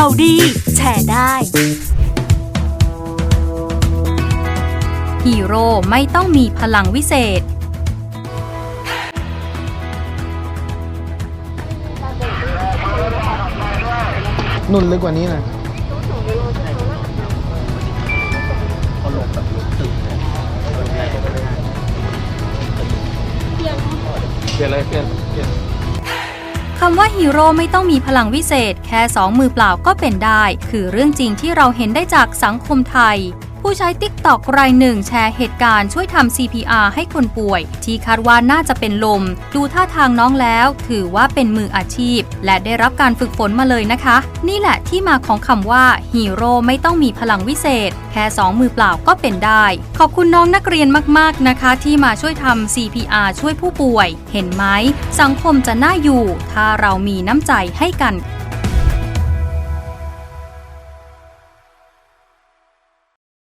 ข่าวดี แชร์ได้ ฮีโร่ไม่ต้องมีพลังวิเศษ นุ่นลึกกว่านี้หน่อยเปลี่ยนเลยเปลี่ยนเปลี่ยน คำว่าฮีโร่ไม่ต้องมีพลังวิเศษ แค่สองมือเปล่าก็เป็นได้ คือเรื่องจริงที่เราเห็นได้จากสังคมไทย ผู้ใช้ติ๊กตอกรายหนึ่งแชร์เหตุการณ์ช่วยทำ CPR ให้คนป่วย ที่คาดว่าน่าจะเป็นลม ดูท่าทางน้องแล้ว ถือว่าเป็นมืออาชีพ และได้รับการฝึกฝนมาเลยนะคะ นี่แหละที่มาของคำว่าฮีโร่ไม่ต้องมีพลังวิเศษ แค่สองมือเปล่าก็เป็นได้ ขอบคุณน้องนักเรียนมากๆนะคะ ที่มาช่วยทำ CPR ช่วยผู้ป่วย เห็นไหมสังคมจะน่าอยู่ ถ้าเรามีน้ำใจให้กัน